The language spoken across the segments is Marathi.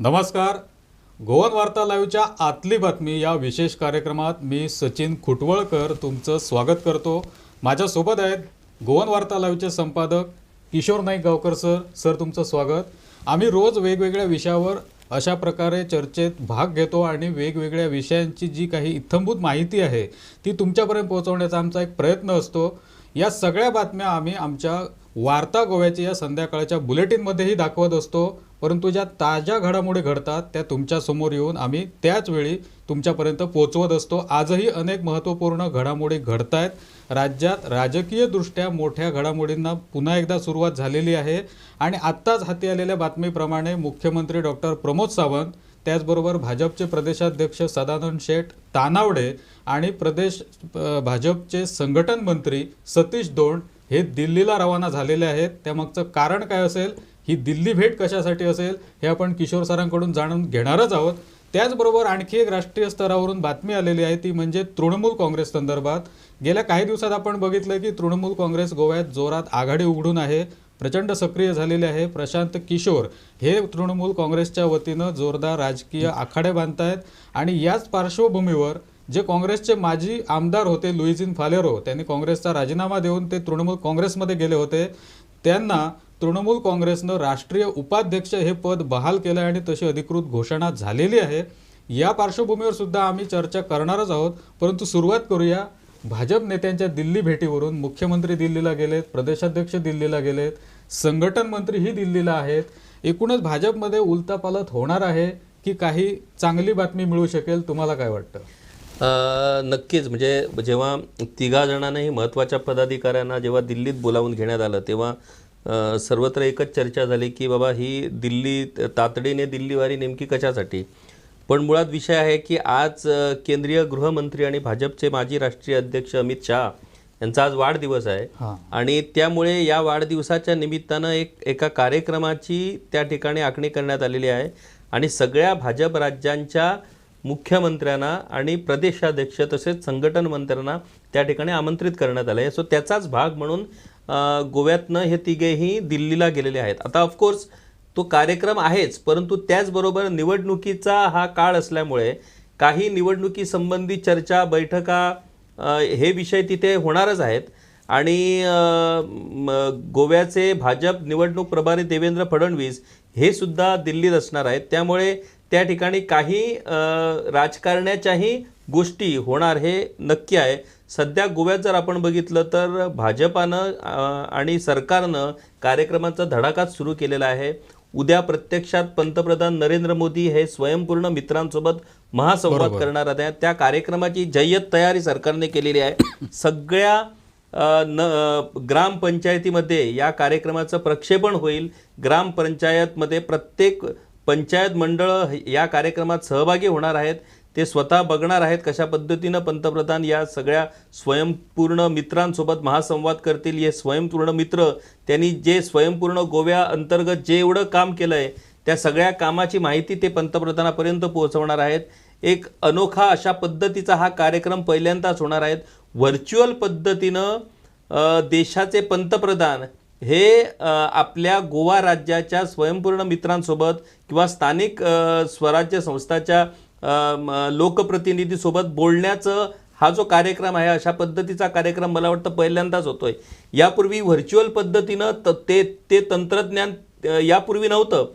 नमस्कार. गोवन वार्ता लाईव्हच्या आतली बातमी या विशेष कार्यक्रमात मी सचिन खुटवळकर तुमचं स्वागत करतो. माझ्यासोबत आहेत गोवन वार्ता लाईव्हचे संपादक किशोर नाईक गावकर सर. सर तुमचं स्वागत. आम्ही रोज वेगवेगळ्या विषयावर अशा प्रकारे चर्चेत भाग घेतो आणि वेगवेगळ्या विषयांची जी काही इत्थंभूत माहिती आहे ती तुमच्यापर्यंत पोहोचवण्याचा आमचा एक प्रयत्न असतो. या सगळ्या बातम्या आम्ही आमच्या वार्ता गोव्याच्या या संध्याकाळच्या बुलेटिनमध्येही दाखवत असतो. परंतु ज्या ताज्या घडामोडी घडतात त्या तुमच्यासमोर येऊन आम्ही त्याच वेळी तुमच्यापर्यंत पोचवत असतो. आजही अनेक महत्त्वपूर्ण घडामोडी घडत आहेत राज्यात राजकीयदृष्ट्या मोठ्या घडामोडींना पुन्हा एकदा सुरुवात झालेली आहे. आणि आत्ताच हाती आलेल्या बातमीप्रमाणे मुख्यमंत्री डॉक्टर प्रमोद सावंत त्याचबरोबर भाजपचे प्रदेशाध्यक्ष सदानंद शेठ तानावडे आणि प्रदेश भाजपचे संघटन मंत्री सतीश दोंड हे दिल्लीला रवाना झालेले आहेत. त्यामागचं कारण काय असेल? ही दिल्ली भेट कशासाठी असेल हे आपण किशोर सरांकडून जाणून घेणारच आहोत. त्याचबरोबर आणखी एक राष्ट्रीय स्तरावरून बातमी आलेली आहे ती म्हणजे तृणमूल काँग्रेस संदर्भात. गेल्या काही दिवसात आपण बघितलं की तृणमूल काँग्रेस गोव्यात जोरात आघाडी उघडून आहे प्रचंड सक्रिय झालेले आहे. प्रशांत किशोर हे तृणमूल काँग्रेसच्या वतीनं जोरदार राजकीय आखाडे बांधतायत आणि याच पार्श्वभूमीवर जे काँग्रेसचे माजी आमदार होते लुईजिन फालेरो त्यांनी काँग्रेसचा राजीनामा देऊन ते तृणमूल काँग्रेसमध्ये गेले होते. त्यांना तृणमूल काँग्रेसनं राष्ट्रीय उपाध्यक्ष हे पद बहाल केलं आहे आणि तशी अधिकृत घोषणा झालेली आहे. या पार्श्वभूमीवर सुद्धा आम्ही चर्चा करणारच आहोत. परंतु सुरुवात करूया. भाजप नेत्यांच्या दिल्ली भेटीवरून मुख्यमंत्री दिल्लीला गेलेत प्रदेशाध्यक्ष दिल्लीला गेलेत संघटन मंत्रीही दिल्लीला आहेत. एकूणच भाजपमध्ये उलतापालत होणार आहे की काही चांगली बातमी मिळू शकेल? तुम्हाला काय वाटतं? नक्कीच. म्हणजे जेव्हा तिघा जणांनाही महत्त्वाच्या पदाधिकाऱ्यांना जेव्हा दिल्लीत बोलावून घेण्यात आलं तेव्हा सर्वत्र एकच चर्चा झाली की बाबा ही दिल्ली तातडीने दिल्लीवारी नेमकी कशासाठी? पण मुळात विषय आहे की आज केंद्रीय गृहमंत्री आणि भाजपचे माजी राष्ट्रीय अध्यक्ष अमित शहा यांचा आज वाढदिवस आहे. आणि त्यामुळे या वाढदिवसाच्या निमित्तानं एक एका कार्यक्रमाची त्या ठिकाणी आखणी करण्यात आलेली आहे. आणि सगळ्या भाजप राज्यांच्या मुख्यमंत्र्यांना आणि प्रदेशाध्यक्ष तसेच संघटन मंत्र्यांना त्या ठिकाणी आमंत्रित करण्यात आलं आहे सो त्याचाच भाग म्हणून गोव्यातनं हे तिघेही दिल्लीला गेलेले आहेत. आता ऑफकोर्स तो कार्यक्रम आहेच परंतु त्याचबरोबर निवडणुकीचा हा काळ असल्यामुळे काही निवडणुकीसंबंधी चर्चा बैठका हे विषय तिथे होणारच आहेत. आणि गोव्याचे भाजप निवडणूक प्रभारी देवेंद्र फडणवीस हे सुद्धा दिल्लीत असणार आहेत. त्यामुळे त्या ठिकाणी काही राजकारण्याच्याही गोष्टी होणार हे नक्की आहे. सध्या गोव्यात जर आपण बघितलं तर भाजपानं आणि सरकारनं कार्यक्रमाचा धडाकाच सुरू केलेला आहे. उद्या प्रत्यक्षात पंतप्रधान नरेंद्र मोदी हे स्वयंपूर्ण मित्रांसोबत महासंवाद करणार आहेत. त्या कार्यक्रमाची जय्यत तयारी सरकारने केलेली आहे. सगळ्या न ग्रामपंचायतीमध्ये या कार्यक्रमाचं प्रक्षेपण होईल. ग्रामपंचायतमध्ये प्रत्येक पंचायत मंडळं या कार्यक्रमात सहभागी होणार आहेत. ते स्वतः बघणार आहेत कशा पद्धतीनं पंतप्रधान या सगळ्या स्वयंपूर्ण मित्रांसोबत महासंवाद करतील. हे स्वयंपूर्ण मित्र त्यांनी जे स्वयंपूर्ण गोव्या अंतर्गत जे एवढं काम केलं आहे त्या सगळ्या कामाची माहिती ते पंतप्रधानापर्यंत पोहोचवणार आहेत. एक अनोखा अशा पद्धतीचा हा कार्यक्रम पहिल्यांदाच होणार आहेत व्हर्च्युअल पद्धतीनं देशाचे पंतप्रधान हे आपल्या गोवा राज्याच्या स्वयंपूर्ण मित्रांसोबत किंवा स्थानिक स्वराज्य संस्थाच्या लोकप्रतिनिधीसोबत बोलण्याचं हा जो कार्यक्रम आहे अशा पद्धतीचा कार्यक्रम मला वाटतं पहिल्यांदाच होतोय. यापूर्वी व्हर्च्युअल पद्धतीनं त- ते ते तंत्रज्ञान यापूर्वी नव्हतं.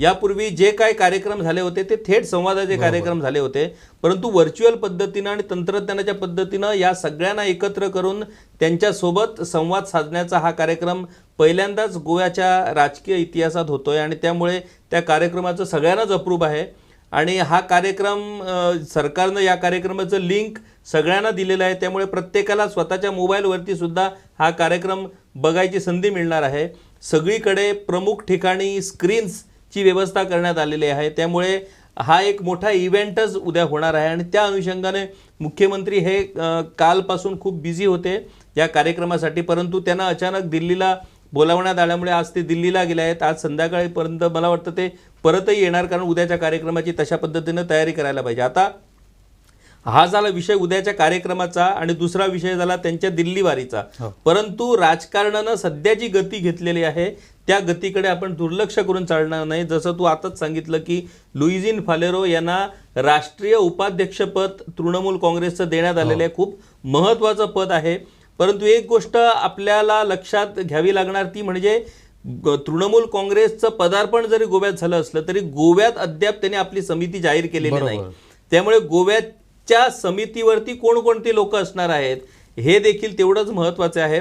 यापूर्वी जे काही कार्यक्रम झाले होते ते थेट संवादाचे कार्यक्रम झाले होते. परंतु व्हर्च्युअल पद्धतीनं आणि तंत्रज्ञानाच्या पद्धतीनं या सगळ्यांना एकत्र करून त्यांच्यासोबत संवाद साधण्याचा हा कार्यक्रम पहिल्यांदाच गोव्याच्या राजकीय इतिहासात होतोय आणि त्यामुळे त्या कार्यक्रमाचं सगळ्यांनाच अप्रूप आहे. आणि हा कार्यक्रम सरकारनं या कार्यक्रमाचं लिंक सगळ्यांना दिलेलं आहे. त्यामुळे प्रत्येकाला स्वतःच्या मोबाईलवरती सुद्धा हा कार्यक्रम बघायची संधी मिळणार आहे. सगळीकडे प्रमुख ठिकाणी स्क्रीन्सची व्यवस्था करण्यात आलेली आहे. त्यामुळे हा एक मोठा इव्हेंटच उद्या होणार आहे. आणि त्या अनुषंगाने मुख्यमंत्री हे कालपासून खूप बिझी होते या कार्यक्रमासाठी. परंतु त्यांना अचानक दिल्लीला बोलावण्यात आल्यामुळे आज ते दिल्लीला गेले आहेत. आज संध्याकाळीपर्यंत मला वाटतं ते परतही येणार कारण उद्याच्या कार्यक्रमाची तशा पद्धतीनं तयारी करायला पाहिजे. आता हा झाला विषय उद्याच्या कार्यक्रमाचा आणि दुसरा विषय झाला त्यांच्या दिल्ली वारीचा. हो. परंतु राजकारणानं सध्या जी गती घेतलेली आहे त्या गतीकडे आपण दुर्लक्ष करून चालणार नाही. जसं तू आताच सांगितलं की लुईजिन फालेरो यांना राष्ट्रीय उपाध्यक्षपद तृणमूल काँग्रेसचं देण्यात आलेलं आहे. खूप महत्त्वाचं पद आहे. परंतु एक गोष्ट आपल्याला लक्षात घ्यावी लागणार ती म्हणजे तृणमूल काँग्रेसचं पदार्पण जरी गोव्यात झालं असलं तरी गोव्यात अद्याप त्यांनी आपली समिती जाहीर केलेली नाही. त्यामुळे गोव्याच्या समितीवरती कोणकोणती लोक असणार आहेत हे देखील तेवढंच महत्त्वाचे आहे.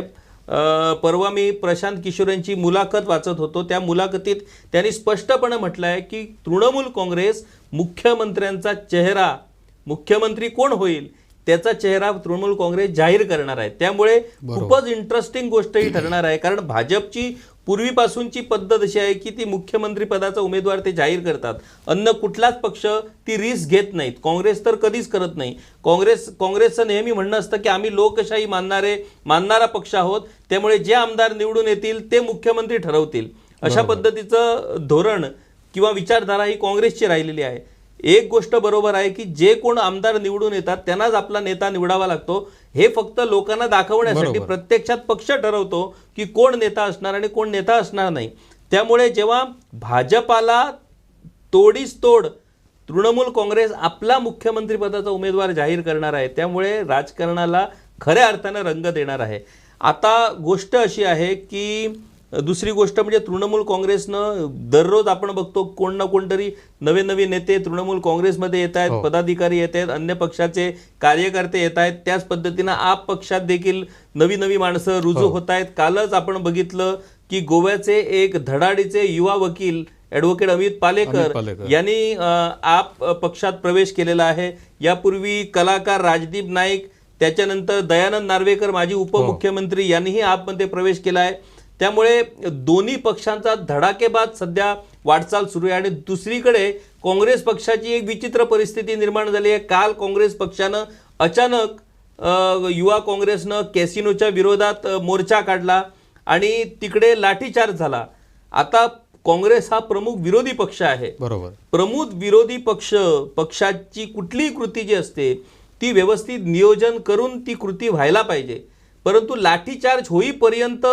परवा मी प्रशांत किशोर यांची मुलाखत वाचत होतो. त्या मुलाखतीत त्यांनी स्पष्टपणे म्हटलं आहे की तृणमूल काँग्रेस मुख्यमंत्र्यांचा चेहरा मुख्यमंत्री कोण होईल त्याचा चेहरा तृणमूल काँग्रेस जाहीर करणार आहे. त्यामुळे खूपच इंटरेस्टिंग गोष्ट ही ठरणार आहे. कारण भाजपची पूर्वीपासूनची पद्धत अशी आहे की ती मुख्यमंत्री पदाचा उमेदवार ते जाहीर करतात. अन्न कुठलाच पक्ष ती रिस्क घेत नाहीत. काँग्रेस तर कधीच करत नाही. काँग्रेस काँग्रेसचं नेहमी म्हणणं असतं की आम्ही लोकशाही मानणारे मानणारा पक्ष आहोत. त्यामुळे जे आमदार निवडून येतील ते मुख्यमंत्री ठरवतील. अशा पद्धतीचं धोरण किंवा विचारधारा ही काँग्रेसची राहिलेली आहे. एक गोष्ट बरोबर आहे की जे कोण आमदार निवडून येतात त्यांनाच आपला नेता निवडावा लागतो. हे फक्त लोकांना दाखवण्यासाठी बरोबर. प्रत्यक्षात पक्ष ठरवतो की कोण नेता असणार आणि कोण नेता असणार नाही. त्यामुळे जेव्हा भाजपाला तोडीस तोड तृणमूल काँग्रेस आपला मुख्यमंत्री पदाचा उमेदवार जाहीर करणार आहे त्यामुळे राजकारणाला खऱ्या अर्थानं रंग देणार आहे. आता गोष्ट अशी आहे की दुसरी गोष्ट म्हणजे तृणमूल काँग्रेसनं दररोज आपण बघतो कोण ना कोणतरी नवे नवे नेते तृणमूल काँग्रेसमध्ये येत आहेत हो. पदाधिकारी येत आहेत अन्य पक्षाचे कार्यकर्ते येत आहेत त्याच पद्धतीनं आप पक्षात देखील नवी नवी माणसं रुजू हो. होत आहेत कालच आपण बघितलं की गोव्याचे एक धडाडीचे युवा वकील ॲडव्होकेट अमित पालेकर. यांनी आप पक्षात प्रवेश केलेला आहे यापूर्वी कलाकार राजदीप नाईक त्याच्यानंतर दयानंद नार्वेकर माजी उपमुख्यमंत्री यांनीही आपमध्ये प्रवेश केला आहे त्यामुळे दोन्ही पक्षांचा धडाकेबाद सध्या वाटचाल सुरू आहे आणि दुसरीकडे काँग्रेस पक्षाची एक विचित्र परिस्थिती निर्माण झाली आहे. काल काँग्रेस पक्षानं अचानक युवा काँग्रेसनं कॅसिनोच्या विरोधात मोर्चा काढला आणि तिकडे लाठीचार्ज झाला. आता काँग्रेस हा प्रमुख विरोधी पक्ष आहे. बरोबर. प्रमुख विरोधी पक्ष पक्षाची कुठलीही कृती जी असते ती व्यवस्थित नियोजन करून ती कृती व्हायला पाहिजे. परंतु लाठीचार्ज होईपर्यंत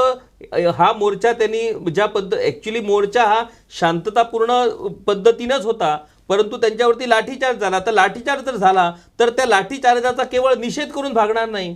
हा मोर्चा त्यांनी ज्या पद्ध ॲक्च्युली मोर्चा हा शांततापूर्ण पद्धतीनंच होता परंतु त्यांच्यावरती लाठीचार्ज झाला. तर लाठीचार्ज जर झाला तर त्या लाठीचार्जाचा केवळ निषेध करून भागणार नाही.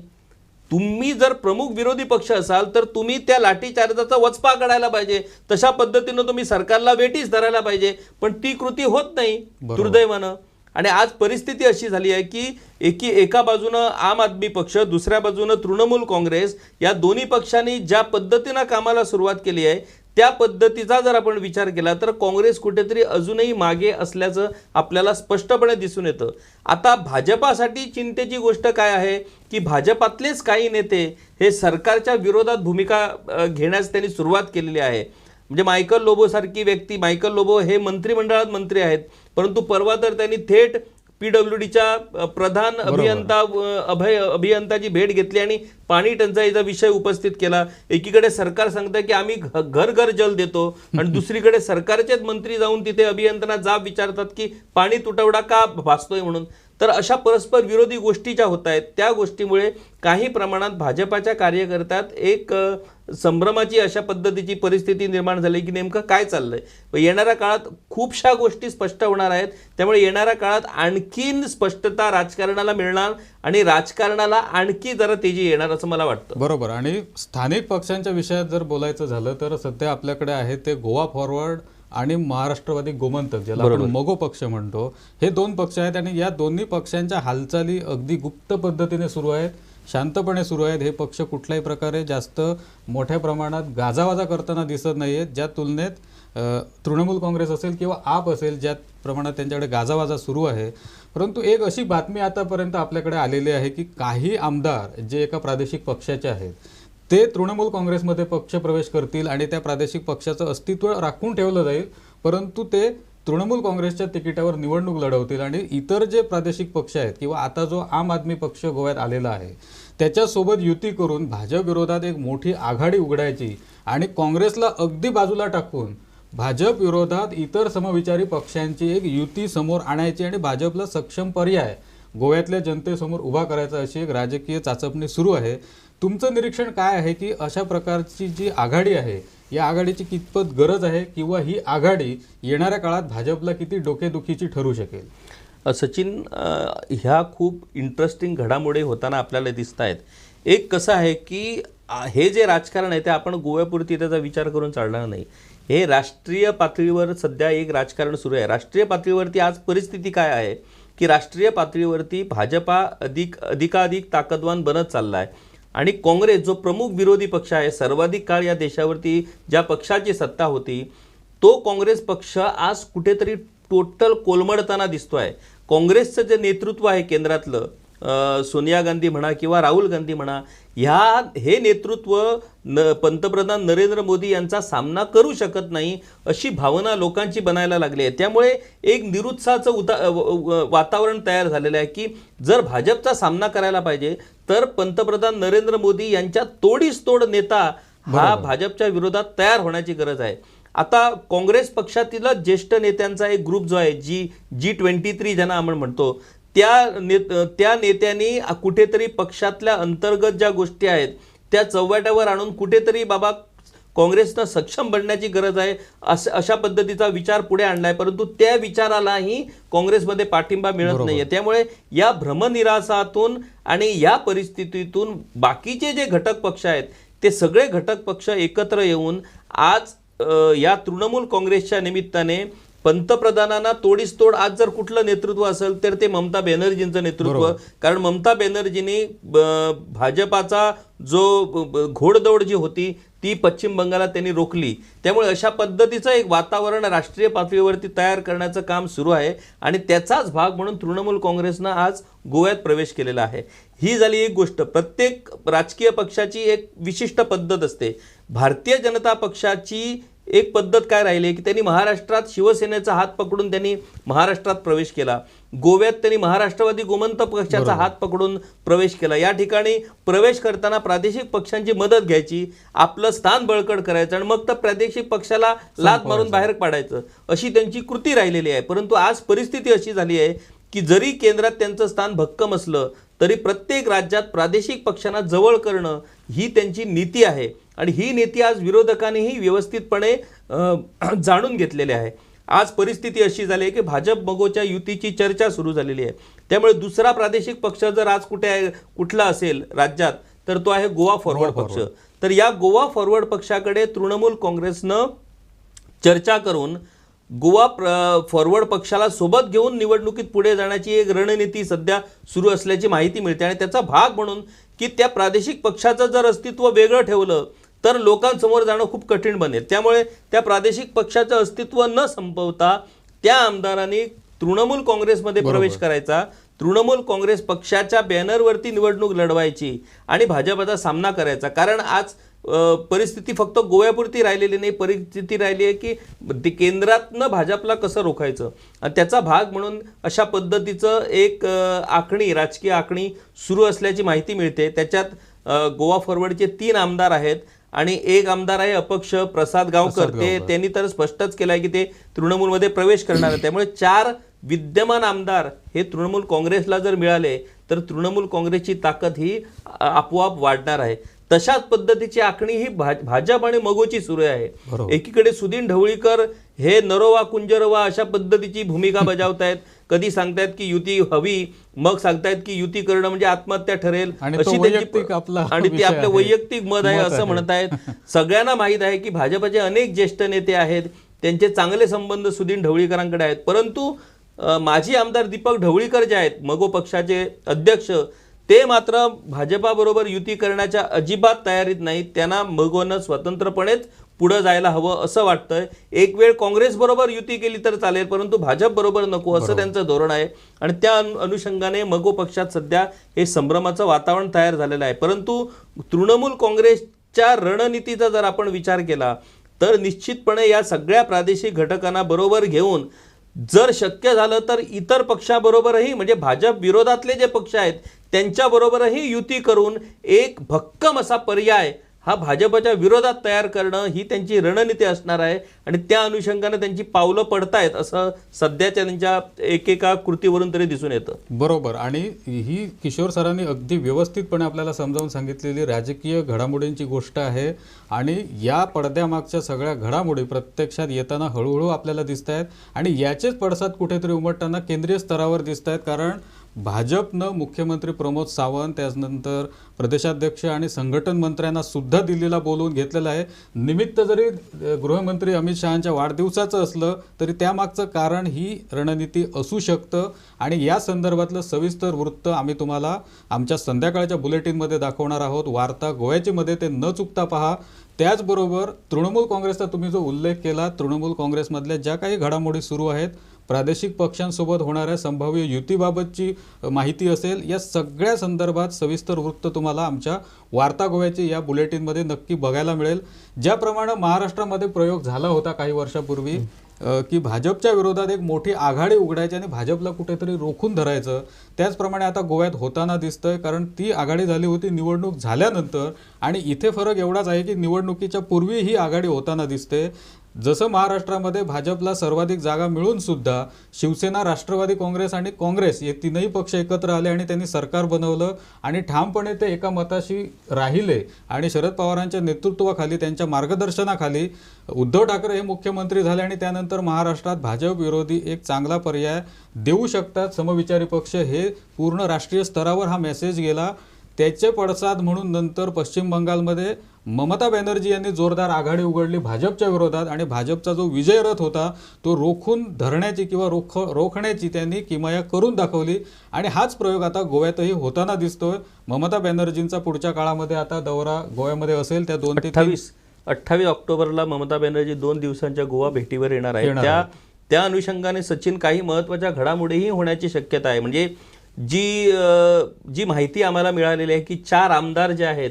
तुम्ही जर प्रमुख विरोधी पक्ष असाल तर तुम्ही त्या लाठीचार्जाचा वचपा काढायला पाहिजे. तशा पद्धतीनं तुम्ही सरकारला वेटीस धरायला पाहिजे. पण ती कृती होत नाही. दुर्दैवानं. आणि आज परिस्थिती अशी झाली आहे की एकी एका बाजूनं आम आदमी पक्ष दुसऱ्या बाजूनं तृणमूल काँग्रेस या दोन्ही पक्षांनी ज्या पद्धतीनं कामाला सुरुवात केली आहे त्या पद्धतीचा जर आपण विचार केला तर काँग्रेस कुठेतरी अजूनही मागे असल्याचं आपल्याला स्पष्टपणे दिसून येतं. आता भाजपासाठी चिंतेची गोष्ट काय आहे? की भाजपातलेच काही नेते हे सरकारच्या विरोधात भूमिका घेण्यास त्यांनी सुरुवात केलेली आहे. म्हणजे मायकल लोबो सारखी व्यक्ती मायकल लोबो हे मंत्रिमंडळात मंत्री आहेत. परंतु परवा तर त्यांनी थेट पीडब्ल्यू डीच्या प्रधान अभियंता अभय अभियंताची भेट घेतली आणि पाणी टंचाईचा विषय उपस्थित केला. एकीकडे सरकार सांगतं की आम्ही घर घर जल देतो आणि दुसरीकडे सरकारचेच मंत्री जाऊन तिथे अभियंत्यांना जाब विचारतात की पाणी तुटवडा का भासतोय म्हणून. तर अशा परस्पर विरोधी गोष्टी ज्या होत आहेत. त्या गोष्टीमुळे काही प्रमाणात भाजपाच्या कार्यकर्त्यात एक संभ्रमाची अशा पद्धतीची परिस्थिती निर्माण झाली की नेमकं काय चाललंय? व येणाऱ्या काळात खूपशा गोष्टी स्पष्ट होणार आहेत. त्यामुळे येणाऱ्या काळात आणखीन स्पष्टता राजकारणाला मिळणार आणि राजकारणाला आणखी जरा तेजी येणार असं मला वाटतं. बरोबर. आणि स्थानिक पक्षांच्या विषयात जर बोलायचं झालं तर सध्या आपल्याकडे आहे ते गोवा फॉरवर्ड आणि महाराष्ट्रवादी गोमंतक ज्याला आपण मगो पक्ष म्हणतो. हे दोन पक्ष आहेत आणि या दोन्ही पक्षांच्या हालचाली अगदी गुप्त पद्धतीने सुरू आहेत. शांतपणे सुरू आहेत. हे पक्ष कुठल्याही प्रकारे जास्त मोठ्या प्रमाणात गाजावाजा करताना दिसत नाही आहेत ज्या तुलनेत तृणमूल काँग्रेस असेल किंवा आप असेल ज्या प्रमाणात त्यांच्याकडे गाजावाजा सुरू आहे. परंतु एक अशी बातमी आतापर्यंत आपल्याकडे आलेली आहे की काही आमदार जे एका प्रादेशिक पक्षाचे आहेत ते तृणमूल काँग्रेसमध्ये पक्ष प्रवेश करतील आणि त्या प्रादेशिक पक्षाचं अस्तित्व राखून ठेवलं जाईल. परंतु ते तृणमूल काँग्रेसच्या तिकिटावर निवडणूक लढवतील आणि इतर जे प्रादेशिक पक्ष आहेत किंवा आता जो आम आदमी पक्ष गोव्यात आलेला आहे त्याच्यासोबत युती करून भाजप विरोधात एक मोठी आघाडी उघडायची आणि काँग्रेसला अगदी बाजूला टाकून भाजप विरोधात इतर समविचारी पक्षांची एक युती समोर आणायची आणि भाजपला सक्षम पर्याय गोव्यातल्या जनतेसमोर उभा करायचा अशी एक राजकीय चाचपणी सुरू आहे. तुमचं निरीक्षण काय आहे की अशा प्रकारची जी आघाडी आहे या आघाडीची कितपत गरज आहे किंवा ही आघाडी येणाऱ्या काळात भाजपला किती डोकेदुखीची ठरू शकेल? सचिन ह्या खूप इंटरेस्टिंग घडामोडी होताना आपल्याला दिसत आहेत एक कसं आहे की हे जे राजकारण आहे ते आपण गोव्यापुरती त्याचा विचार करून चालणार नाही. हे राष्ट्रीय पातळीवर सध्या एक राजकारण सुरू आहे. राष्ट्रीय पातळीवरती आज परिस्थिती काय आहे? की राष्ट्रीय पातळीवरती भाजपा अधिक अधिकाधिक ताकदवान बनत चालला आहे आणि काँग्रेस जो प्रमुख विरोधी पक्ष आहे सर्वाधिक काळ या देशावरती ज्या पक्षाची सत्ता होती तो काँग्रेस पक्ष आज कुठेतरी टोटल कोलमडताना दिसतोय. काँग्रेसचं जे नेतृत्व आहे केंद्रातलं सोनिया गांधी म्हणा किंवा राहुल गांधी म्हणा ह्या हे नेतृत्व न पंतप्रधान नरेंद्र मोदी यांचा सामना करू शकत नाही अशी भावना लोकांची बनायला लागली आहे. त्यामुळे एक निरुत्साहाचं उता वातावरण तयार झालेलं आहे की जर भाजपचा सामना करायला पाहिजे तर पंतप्रधान नरेंद्र मोदी यांच्या तोडीस तोड नेता हा भाजपच्या विरोधात तयार होण्याची गरज आहे. आता काँग्रेस पक्षातील ज्येष्ठ नेत्यांचा एक ग्रुप जो आहे जी जी ट्वेंटी थ्री ज्यांना आपण म्हणतो त्या नेत त्या नेत्यांनी कुठेतरी पक्षातल्या अंतर्गत ज्या गोष्टी आहेत त्या चव्हाट्यावर आणून कुठेतरी बाबा काँग्रेसनं सक्षम बनण्याची गरज आहे असं अशा पद्धतीचा विचार पुढे आणलाय. परंतु त्या विचारालाही काँग्रेसमध्ये पाठिंबा मिळत नाहीये. त्यामुळे या भ्रमनिरासातून आणि या परिस्थितीतून बाकीचे जे घटक पक्ष आहेत ते सगळे घटक पक्ष एकत्र येऊन आज या तृणमूल काँग्रेसच्या निमित्ताने पंतप्रधानांना तोडीस तोड आज जर कुठलं नेतृत्व असेल तर ते ममता बॅनर्जींचं नेतृत्व. कारण ममता बॅनर्जींनी ब- भाजपाचा जो घोडदौड जी होती ती पश्चिम बंगालात त्यांनी रोखली. त्यामुळे अशा पद्धतीचं एक वातावरण राष्ट्रीय पातळीवरती तयार करण्याचं काम सुरू आहे आणि त्याचाच भाग म्हणून तृणमूल काँग्रेसनं आज गोव्यात प्रवेश केलेला आहे. ही झाली एक गोष्ट. प्रत्येक राजकीय पक्षाची एक विशिष्ट पद्धत असते. भारतीय जनता पक्षाची एक पद्धत काय राहिली की त्यांनी महाराष्ट्रात शिवसेनेचा हात पकडून त्यांनी महाराष्ट्रात प्रवेश केला. गोव्यात त्यांनी महाराष्ट्रवादी गोमंत पक्षाचा हात पकडून प्रवेश केला. या ठिकाणी प्रवेश करताना प्रादेशिक पक्षांची मदत घ्यायची आपलं स्थान बळकट करायचं आणि मग तर प्रादेशिक पक्षाला लात मारून बाहेर पाडायचं. अशी त्यांची कृती राहिलेली आहे. परंतु आज परिस्थिती अशी झाली आहे की जरी केंद्रात त्यांचं स्थान भक्कम असलं तरी प्रत्येक राज्यात प्रादेशिक पक्षांना जवळ करणं ही त्यांची नीती आहे. आणि ही नीती आज विरोधकांनीही व्यवस्थितपणे जाणून घेतलेली आहे. आज परिस्थिती अशी झाली आहे की भाजप मगोच्या युतीची चर्चा सुरू झालेली आहे. त्यामुळे दुसरा प्रादेशिक पक्ष जर आज कुठे आहे कुठला असेल राज्यात तर तो आहे गोवा फॉरवर्ड पक्ष. तर या गोवा फॉरवर्ड पक्षाकडे तृणमूल काँग्रेसनं चर्चा करून गोवा प्र फॉरवर्ड पक्षाला सोबत घेऊन निवडणुकीत पुढे जाण्याची एक रणनीती सध्या सुरू असल्याची माहिती मिळते आणि त्याचा भाग म्हणून की त्या प्रादेशिक पक्षाचं जर अस्तित्व वेगळं ठेवलं तर लोकांसमोर जाणं खूप कठीण बनेल. त्यामुळे त्या प्रादेशिक पक्षाचं अस्तित्व न संपवता त्या आमदारांनी तृणमूल काँग्रेसमध्ये प्रवेश करायचा. तृणमूल काँग्रेस पक्षाच्या बॅनरवरती निवडणूक लढवायची आणि भाजपाचा सामना करायचा. कारण आज परिस्थिती फक्त गोव्यापुरती राहिलेली नाही. परिस्थिती राहिली आहे की केंद्रातनं भाजपला कसं रोखायचं? आणि त्याचा भाग म्हणून अशा पद्धतीचं एक आखणी राजकीय आखणी सुरू असल्याची माहिती मिळते. त्याच्यात गोवा फॉरवर्डचे तीन आमदार आहेत आणि एक आमदार आहे अपक्ष प्रसाद गावकर. ते त्यांनी तर स्पष्टच केलं आहे की ते तृणमूलमध्ये प्रवेश करणार आहे त्यामुळे चार विद्यमान आमदार हे तृणमूल काँग्रेसला जर मिळाले तर तृणमूल काँग्रेसची ताकद ही आपोआप वाढणार आहे. तशाच पद्धतीची आखणी ही भाज- भाजप आणि मगोची सुरू आहे. एकीकडे सुदीन ढवळीकर हे नरोवा कुंजरवा अशा पद्धतीची भूमिका बजावतायत. कधी सांगतायत की युती हवी मग सांगतायत की युती करणं म्हणजे आत्महत्या ठरेल. अशी त्यांची आणि ते आपलं. वैयक्तिक मत आहे असं आहे. म्हणत आहेत सगळ्यांना माहीत आहे की भाजपचे अनेक ज्येष्ठ नेते आहेत. त्यांचे चांगले संबंध सुदीन ढवळीकरांकडे आहेत. परंतु माजी आमदार दीपक ढवळीकर जे आहेत मगो पक्षाचे अध्यक्ष ते मात्र भाजपाबरोबर युती करण्याच्या अजिबात तयारीत नाहीत. त्यांना मगोनं स्वतंत्रपणेच पुढं जायला हवं असं वाटतंय. एक वेळ काँग्रेस बरोबर युती केली तर चालेल परंतु भाजप बरोबर नको असं त्यांचं धोरण आहे. आणि त्या अनु- अनुषंगाने मगो पक्षात सध्या हे संभ्रमाचं वातावरण तयार झालेलं आहे. परंतु तृणमूल काँग्रेसच्या रणनीतीचा जर आपण विचार केला तर निश्चितपणे या सगळ्या प्रादेशिक घटकांना बरोबर घेऊन जर शक्य झालं तर इतर पक्षाबरोबरही म्हणजे भाजप विरोधातले जे पक्ष आहेत त्यांच्याबरोबरही युती करून एक भक्कम असा पर्याय हा भाजपच्या विरोधात तयार करणं ही त्यांची रणनीती असणार आहे. आणि त्या अनुषंगानं त्यांची पावलं पडतायत असं सध्याच्या त्यांच्या एकेका कृतीवरून तरी दिसून येतं. बरोबर. आणि ही किशोर सरांनी अगदी व्यवस्थितपणे आपल्याला समजावून सांगितलेली राजकीय घडामोडींची गोष्ट आहे. आणि या पडद्यामागच्या सगळ्या घडामोडी प्रत्यक्षात येताना हळूहळू आपल्याला दिसत आहेत आणि याचेच पडसाद कुठेतरी उमटताना केंद्रीय स्तरावर दिसत आहेत कारण भाजपनं मुख्यमंत्री प्रमोद सावंत त्यानंतर प्रदेशाध्यक्ष आणि संघटन मंत्र्यांना सुद्धा दिल्लीला बोलवून घेतलेलं आहे. निमित्त जरी गृहमंत्री अमित शहाच्या वाढदिवसाचं असलं तरी त्यामागचं कारण ही रणनीती असू शकतं. आणि या संदर्भातलं सविस्तर वृत्त आम्ही तुम्हाला आमच्या संध्याकाळच्या बुलेटिनमध्ये दाखवणार आहोत. वार्ता गोव्याचीमध्ये ते न चुकता पहा. त्याचबरोबर तृणमूल काँग्रेसचा तुम्ही जो उल्लेख केला तृणमूल काँग्रेसमधल्या ज्या काही घडामोडी सुरू आहेत प्रादेशिक पक्षांसोबत होणाऱ्या संभाव्य युतीबाबतची माहिती असेल या सगळ्या संदर्भात सविस्तर वृत्त तुम्हाला आमच्या वार्ता गोव्याची या बुलेटिनमध्ये नक्की बघायला मिळेल. ज्याप्रमाणे महाराष्ट्रामध्ये प्रयोग झाला होता काही वर्षापूर्वी की भाजपच्या विरोधात एक मोठी आघाडी उघडायची आणि भाजपला कुठेतरी रोखून धरायचं. त्याचप्रमाणे आता गोव्यात होताना दिसतंय कारण ती आघाडी झाली होती निवडणूक झाल्यानंतर आणि इथे फरक एवढाच आहे की निवडणुकीच्या पूर्वी ही आघाडी होताना दिसते. जसं महाराष्ट्रामध्ये भाजपला सर्वाधिक जागा मिळून सुद्धा शिवसेना राष्ट्रवादी काँग्रेस आणि काँग्रेस हे तीनही पक्ष एकत्र आले आणि त्यांनी सरकार बनवलं आणि ठामपणे ते एका मताशी राहिले आणि शरद पवारांच्या नेतृत्वाखाली त्यांच्या मार्गदर्शनाखाली उद्धव ठाकरे हे मुख्यमंत्री झाले आणि त्यानंतर महाराष्ट्रात भाजप विरोधी एक चांगला पर्याय देऊ शकतात समविचारी पक्ष हे पूर्ण राष्ट्रीय स्तरावर हा मेसेज गेला. त्याचे पडसाद म्हणून नंतर पश्चिम बंगालमध्ये ममता बॅनर्जी यांनी जोरदार आघाडी उघडली भाजपच्या विरोधात आणि भाजपचा जो विजय रथ होता तो रोखून धरण्याची किंवा रोख रोखण्याची त्यांनी किमया करून दाखवली. आणि हाच प्रयोग आता गोव्यातही होताना दिसतोय. ममता बॅनर्जींचा पुढच्या काळामध्ये आता दौरा गोव्यामध्ये असेल त्या दोन ते अठ्ठावीस अठ्ठावीस ऑक्टोबरला ममता बॅनर्जी दोन दिवसांच्या गोवा भेटीवर येणार आहे त्या त्या अनुषंगाने सचिन काही महत्त्वाच्या घडामोडीही होण्याची शक्यता आहे. म्हणजे जी जी माहिती आम्हाला मिळालेली आहे की चार आमदार जे आहेत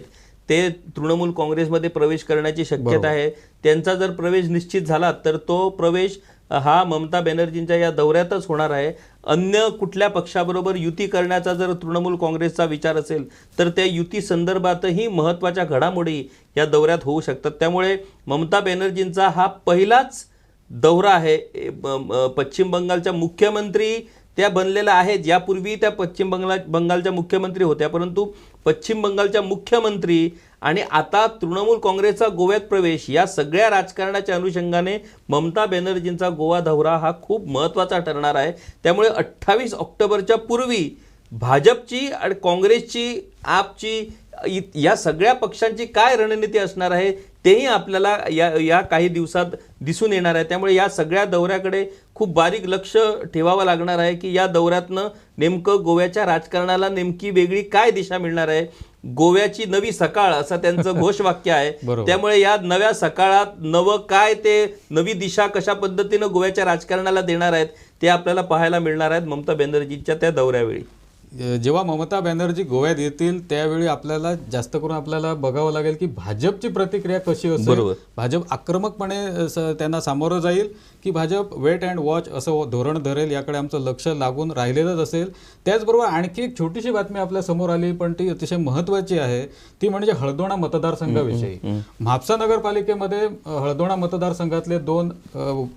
ते तृणमूल काँग्रेसमध्ये प्रवेश करण्याची शक्यता आहे. त्यांचा जर प्रवेश निश्चित झाला तर तो प्रवेश हा ममता बॅनर्जींच्या या दौऱ्यातच होणार आहे. अन्य कुठल्या पक्षाबरोबर युती करण्याचा जर तृणमूल काँग्रेसचा विचार असेल तर त्या युती संदर्भातही महत्त्वाच्या घडामोडी या दौऱ्यात होऊ शकतात. त्यामुळे ममता बॅनर्जींचा हा पहिलाच दौरा आहे. पश्चिम बंगालच्या मुख्यमंत्री त्या बनलेल्या आहेत. यापूर्वी त्या पश्चिम बंगाल बंगालच्या मुख्यमंत्री होत्या. परंतु पश्चिम बंगालच्या मुख्यमंत्री आणि आता तृणमूल काँग्रेसचा गोव्यात प्रवेश या सगळ्या राजकारणाच्या अनुषंगाने ममता बॅनर्जींचा गोवा दौरा हा खूप महत्त्वाचा ठरणार आहे. त्यामुळे अठ्ठावीस ऑक्टोबरच्या पूर्वी भाजपची आणि काँग्रेसची आपची इ- या सगळ्या पक्षांची काय रणनीती असणार आहे तेही आपल्याला या या काही दिवसात दिसून येणार आहे. त्यामुळे या सगळ्या दौऱ्याकडे खूप बारीक लक्ष ठेवावं लागणार आहे की या दौऱ्यातनं नेमकं गोव्याच्या राजकारणाला नेमकी वेगळी काय दिशा मिळणार आहे? गोव्याची नवी सकाळ असं त्यांचं घोषवाक्य आहे. त्यामुळे या नव्या सकाळात नवं काय ते नवी दिशा कशा पद्धतीनं गोव्याच्या राजकारणाला देणार आहेत ते आपल्याला पाहायला मिळणार आहेत ममता बॅनर्जीच्या त्या दौऱ्यावेळी. जेव्हा ममता बॅनर्जी गोव्यात येतील त्यावेळी आपल्याला जास्त करून आपल्याला बघावं लागेल की भाजपची प्रतिक्रिया कशी असेल. भाजप आक्रमकपणे त्यांना सामोरं जाईल की भाजप वेट अँड वॉच असं धोरण धरेल याकडे आमचं लक्ष लागून राहिलेलंच असेल. त्याचबरोबर आणखी एक छोटीशी बातमी आपल्यासमोर आली पण ती अतिशय महत्वाची आहे. ती म्हणजे हळदोणा मतदारसंघाविषयी. म्हापसा नगरपालिकेमध्ये हळदोणा मतदारसंघातले दोन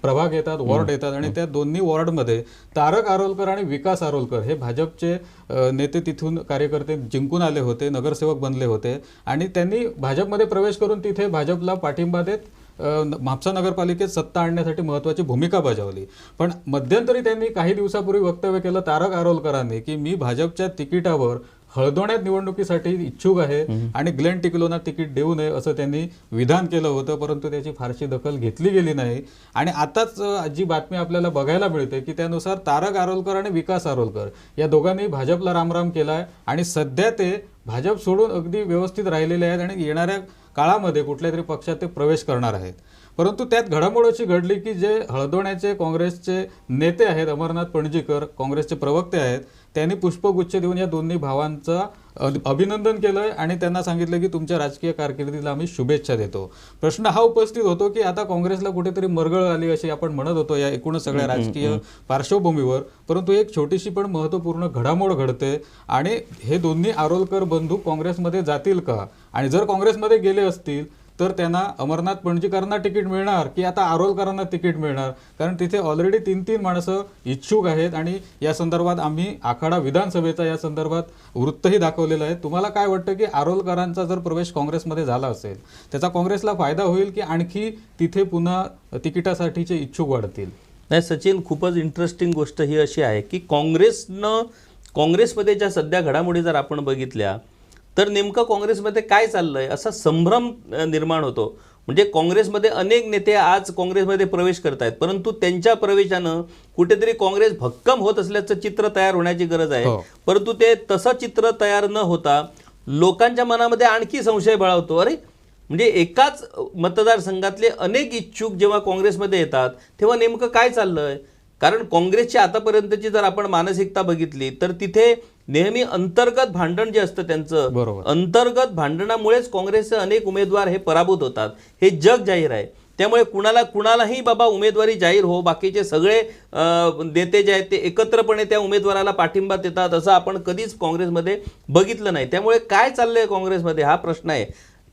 प्रभाग येतात वॉर्ड येतात आणि त्या दोन्ही वॉर्डमध्ये तारक आरोलकर आणि विकास आरोलकर हे भाजपचे नेते तिथून कार्यकर्ते जिंकून आले होते नगरसेवक बनले होते आणि त्यांनी भाजपमध्ये प्रवेश करून तिथे भाजपला पाठिंबा देत म्हापसा नगरपालिकेत सत्ता आणण्यासाठी महत्वाची भूमिका बजावली. पण मध्यंतरी त्यांनी काही दिवसापूर्वी वक्तव्य केलं तारक आरोलकरांनी की मी भाजपच्या तिकिटावर हळदोण्यात निवडणुकीसाठी इच्छुक आहे आणि ग्लेन टिकलोना तिकीट देऊ नये असं त्यांनी विधान केलं होतं परंतु त्याची फारशी दखल घेतली गेली नाही. आणि आताच जी बातमी आपल्याला बघायला मिळते की त्यानुसार तारक आरोलकर आणि विकास आरोलकर या दोघांनी भाजपला रामराम केलाय आणि सध्या ते भाजप सोडून अगदी व्यवस्थित राहिलेले आहेत आणि येणाऱ्या काळामध्ये कुठल्या तरी पक्षात ते प्रवेश करणार आहेत. परंतु त्यात घडामोड अशी घडली की जे हळदोण्याचे काँग्रेसचे नेते आहेत अमरनाथ पणजीकर काँग्रेसचे प्रवक्ते आहेत त्यांनी पुष्पगुच्छ देऊन या दोन्ही भावांचं अभिनंदन केलंय आणि त्यांना सांगितलं की तुमच्या राजकीय कारकिर्दीला आम्ही शुभेच्छा देतो. प्रश्न हा उपस्थित होतो की आता काँग्रेसला कुठेतरी मरगळ आली अशी आपण म्हणत होतो या एकूणच सगळ्या राजकीय पार्श्वभूमीवर. परंतु एक छोटीशी पण महत्त्वपूर्ण घडामोड घडते आणि हे दोन्ही आरोलकर बंधू काँग्रेसमध्ये जातील का? आणि जर काँग्रेसमध्ये गेले असतील तर त्यांना अमरनाथ पणजीकरांना तिकीट मिळणार की आता आरोलकरांना तिकीट मिळणार? कारण तिथे ऑलरेडी तीन तीन माणसं इच्छुक आहेत आणि या संदर्भात आम्ही आखाडा विधानसभेचा या संदर्भात वृत्तही दाखवलेलं आहे. तुम्हाला काय वाटतं की आरोलकरांचा जर प्रवेश काँग्रेसमध्ये झाला असेल त्याचा काँग्रेसला फायदा होईल की आणखी तिथे पुन्हा तिकिटासाठीचे इच्छुक वाढतील? नाही सचिन खूपच इंटरेस्टिंग गोष्ट ही अशी आहे की काँग्रेसनं काँग्रेसमध्ये ज्या सध्या घडामोडी जर आपण बघितल्या तर नेमकं काँग्रेसमध्ये काय चाललंय? असा संभ्रम निर्माण होतो. म्हणजे काँग्रेसमध्ये अनेक नेते आज काँग्रेसमध्ये प्रवेश करत आहेत परंतु त्यांच्या प्रवेशानं कुठेतरी काँग्रेस भक्कम होत असल्याचं चित्र तयार होण्याची गरज आहे. हो. परंतु ते तसं चित्र तयार न होता लोकांच्या मनामध्ये आणखी संशय बळावतो अरे म्हणजे एकाच मतदारसंघातले अनेक इच्छुक जेव्हा काँग्रेसमध्ये येतात तेव्हा नेमकं काय चाललंय? कारण काँग्रेसची आतापर्यंतची जर आपण मानसिकता बघितली तर तिथे नेहमी अंतर्गत भांडण जे असतं त्यांचं बरोबर. अंतर्गत भांडणामुळेच काँग्रेसचे अनेक उमेदवार हे पराभूत होतात. हे जग जाहीर आहे. त्यामुळे कुणाला कुणालाही बाबा उमेदवारी जाहीर हो बाकीचे सगळे नेते जे आहेत ते एकत्रपणे त्या उमेदवाराला पाठिंबा देतात असं आपण कधीच काँग्रेसमध्ये बघितलं नाही. त्यामुळे काय चाललंय काँग्रेसमध्ये? हा प्रश्न आहे.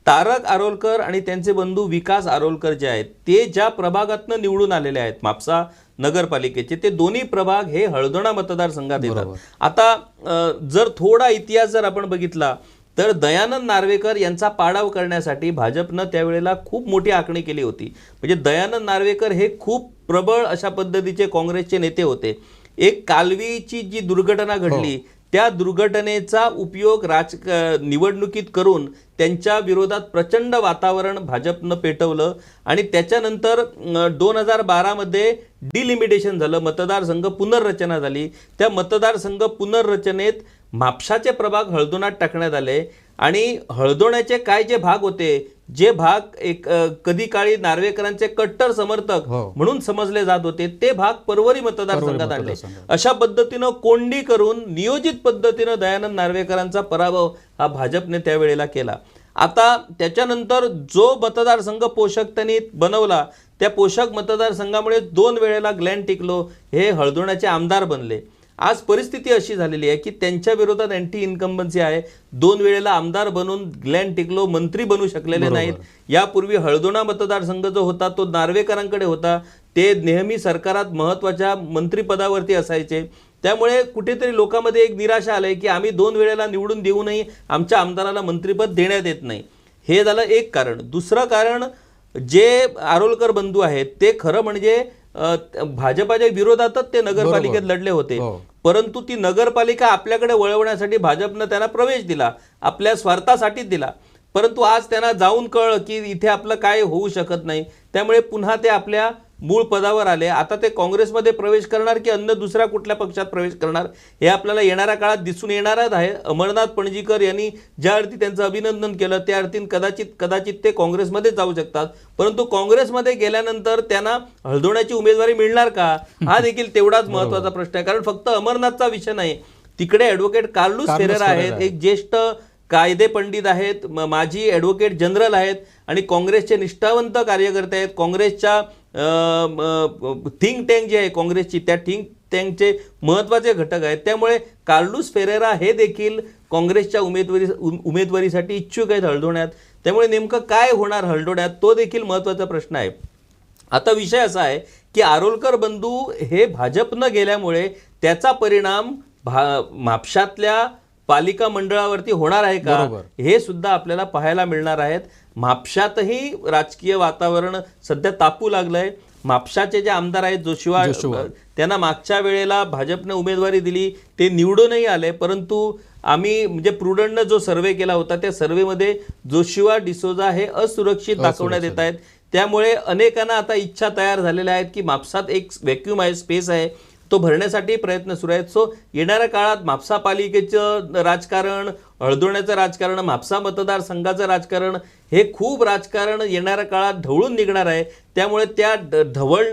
तारक आरोलकर आणि त्यांचे बंधू विकास आरोलकर जे आहेत ते ज्या प्रभागातनं निवडून आलेले आहेत म्हापसा नगरपालिकेचे ते दोन्ही प्रभाग हे हळदोणा मतदारसंघात येतात. आता जर थोडा इतिहास जर आपण बघितला तर दयानंद नार्वेकर यांचा पाडाव करण्यासाठी भाजपनं त्यावेळेला खूप मोठी आखणी केली होती. म्हणजे दयानंद नार्वेकर हे खूप प्रबळ अशा पद्धतीचे काँग्रेसचे नेते होते. एक कालवीची जी दुर्घटना घडली त्या दुर्घटनेचा उपयोग राज निवडणुकीत करून त्यांच्या विरोधात प्रचंड वातावरण भाजपनं पेटवलं आणि त्याच्यानंतर दोन हजार बारामध्ये डिलिमिटेशन झालं. मतदारसंघ पुनर्रचना झाली. त्या मतदारसंघ पुनर्रचनेत म्हापशाचे प्रभाग हळदोनात टाकण्यात आले. आणि हळदोण्याचे काय जे भाग होते जे भाग एक कधी काळी नार्वेकरांचे कट्टर समर्थक हो. म्हणून समजले जात होते ते भाग परवरी मतदारसंघात आणले. अशा पद्धतीनं कोंडी करून नियोजित पद्धतीनं दयानंद नार्वेकरांचा पराभव हा भाजपने त्यावेळेला केला आता त्याच्यानंतर जो मतदारसंघ पोषक त्यांनी बनवला त्या पोषक मतदारसंघामुळे दोन वेळेला ग्लॅन टिकलो हे हळदोण्याचे आमदार बनले आज परिस्थिती अशी झालेली आहे की त्यांच्या विरोधात अँटी इन्कम्बन्सी आहे दोन वेळेला आमदार बनून ग्लॅन टिकलो मंत्री बनू शकलेले नाहीत. यापूर्वी हळदोणा मतदारसंघ जो होता तो नार्वेकरांकडे होता. ते नेहमी सरकारात महत्त्वाच्या मंत्रिपदावरती असायचे. त्यामुळे कुठेतरी लोकांमध्ये एक निराशा आली की आम्ही दोन वेळेला निवडून देऊनही आमच्या आमदाराला मंत्रिपद देण्यात येत नाही. हे झालं एक कारण. दुसरं कारण जे आरोलकर बंधू आहेत ते खरं म्हणजे भाजपाच्या विरोधातच ते नगरपालिकेत लढले होते. हो. परंतु ती नगरपालिका आपल्याकडे वळवण्यासाठी भाजपनं त्यांना प्रवेश दिला आपल्या स्वार्थासाठीच दिला. परंतु आज त्यांना जाऊन कळलं की इथे आपलं काय होऊ शकत नाही. त्यामुळे पुन्हा ते आपल्या मूळ पदावर आले. आता ते काँग्रेसमध्ये प्रवेश करणार की अन्य दुसऱ्या कुठल्या पक्षात प्रवेश करणार हे आपल्याला येणाऱ्या काळात दिसून येणारच आहे. अमरनाथ पणजीकर यांनी ज्या अर्थी त्यांचं अभिनंदन केलं त्या अर्थीन कदाचित कदाचित ते काँग्रेसमध्ये जाऊ शकतात. परंतु काँग्रेसमध्ये गेल्यानंतर त्यांना हळदोण्याची उमेदवारी मिळणार का? हा देखील तेवढाच महत्त्वाचा प्रश्न आहे. कारण फक्त अमरनाथचा विषय नाही तिकडे ॲडव्होकेट कार्लूस फेरेरा आहेत. एक ज्येष्ठ कायदे पंडित आहेत म- माजी ॲडव्होकेट जनरल आहेत आणि काँग्रेसचे निष्ठावंत कार्यकर्ते आहेत. काँग्रेसच्या थिंक टँक जी आहे काँग्रेसची त्या थिंक टँकचे महत्त्वाचे घटक आहेत. त्यामुळे कार्लूस फेरेरा हे देखील काँग्रेसच्या उमेदवारी उम- उमेदवारीसाठी इच्छुक आहेत हळदोण्यात. त्यामुळे नेमकं काय होणार हळदोण्यात तो देखील महत्त्वाचा प्रश्न आहे. आता विषय असा आहे की आरोलकर बंधू हे भाजपनं गेल्यामुळे त्याचा परिणाम भा म्हापशातल्या पालिका मंडळावरती होणार आहे का. हे सुद्धा आपल्याला पाहायला मिळणार आहेत. म्हापशातही राजकीय वातावरण सध्या तापू लागलंय. म्हापशाचे जे आमदार आहेत जोशिवा जोशिवा. त्यांना मागच्या वेळेला भाजपने उमेदवारी दिली. ते निवडूनही आले परंतु आम्ही म्हणजे प्रुडंटनं जो सर्वे केला होता त्या सर्वेमध्ये जोशिवा डिसोजा हे असुरक्षित दाखवण्यात येत आहेत. त्यामुळे अनेकांना आता इच्छा तयार झालेल्या आहेत की म्हापसात एक व्हॅक्युम आहे स्पेस आहे. तो भरण्यासाठी प्रयत्न सुरू आहेत. सो येणाऱ्या काळात म्हापसा पालिकेचं राजकारण हळदोण्याचं राजकारण म्हापसा मतदारसंघाचं राजकारण हे खूप राजकारण येणाऱ्या काळात ढवळून निघणार आहे. त्यामुळे त्या ढवळ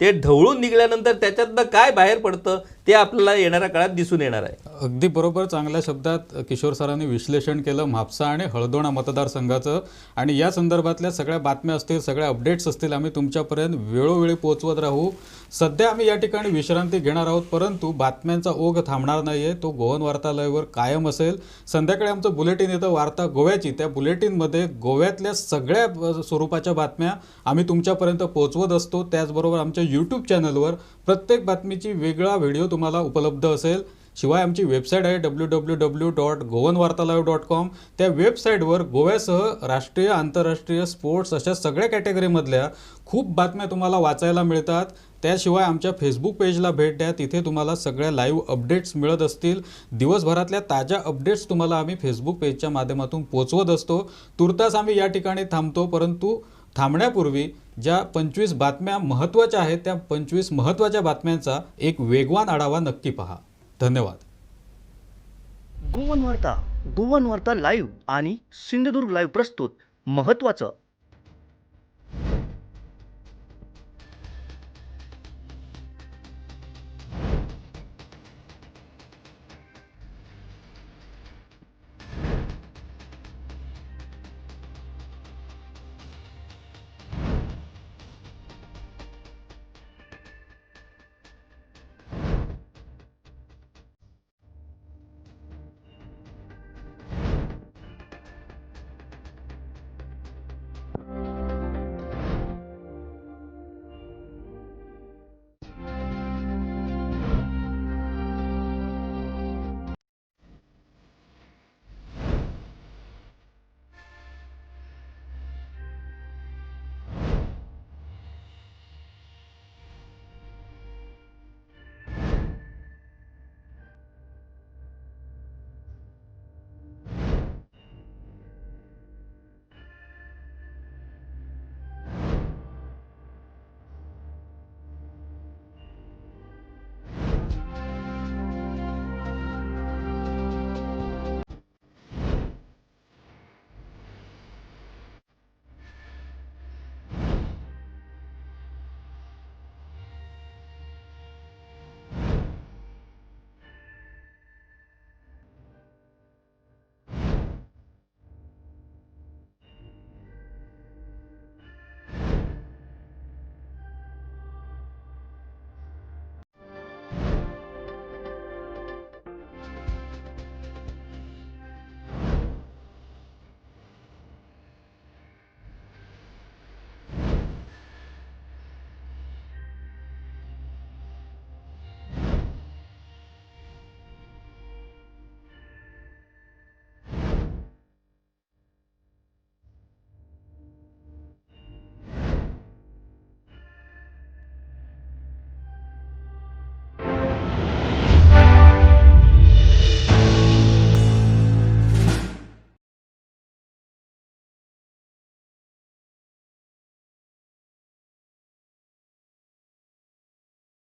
ते ढवळून निघाल्यानंतर त्याच्यातनं काय बाहेर पडतं ते आपल्याला येणाऱ्या काळात दिसून येणार आहे. अगदी बरोबर चांगल्या शब्दात किशोर सरांनी विश्लेषण केलं म्हापसा आणि हळदोणा मतदारसंघाचं. आणि या संदर्भातल्या सगळ्या बातम्या असतील सगळ्या अपडेट्स असतील आम्ही तुमच्यापर्यंत वेळोवेळी पोहोचवत राहू. सध्या आम्ही या ठिकाणी विश्रांती घेणार आहोत परंतु बातम्यांचा ओघ थांबणार नाही आहे तो गोवन वार्तालयावर कायम असेल. संध्याकाळी आमचं बुलेटिन येतं वार्ता गोव्याची. त्या बुलेटिनमध्ये गोव्यातल्या सगळ्या स्वरूपाच्या बातम्या आम्ही तुमच्या तुमच्यापर्यंत पोहोचवत असतो. त्याचबरोबर आमच्या यूट्यूब चॅनलवर प्रत्येक बातमीची वेगळा व्हिडिओ तुम्हाला उपलब्ध असेल. शिवाय आमची वेबसाईट आहे W W W dot Goan Vartalap dot com त्या वेबसाईटवर गोव्यासह राष्ट्रीय आंतरराष्ट्रीय स्पोर्ट्स अशा सगळ्या कॅटेगरीमधल्या खूप बातम्या तुम्हाला वाचायला मिळतात. त्याशिवाय आमच्या फेसबुक पेजला भेट द्या. तिथे तुम्हाला सगळ्या लाईव्ह अपडेट्स मिळत असतील. दिवसभरातल्या ताज्या अपडेट्स तुम्हाला आम्ही फेसबुक पेजच्या माध्यमातून पोचवत असतो. तुर्तास आम्ही या ठिकाणी थांबतो परंतु थांबण्यापूर्वी ज्या पंचवीस बातम्या महत्त्वाच्या आहेत त्या पंचवीस महत्त्वाच्या बातम्यांचा एक वेगवान आढावा नक्की पहा. धन्यवाद. गोवन वार्ता गोवन वार्ता लाईव्ह आणि सिंधुदुर्ग लाईव्ह प्रस्तुत महत्त्वाचं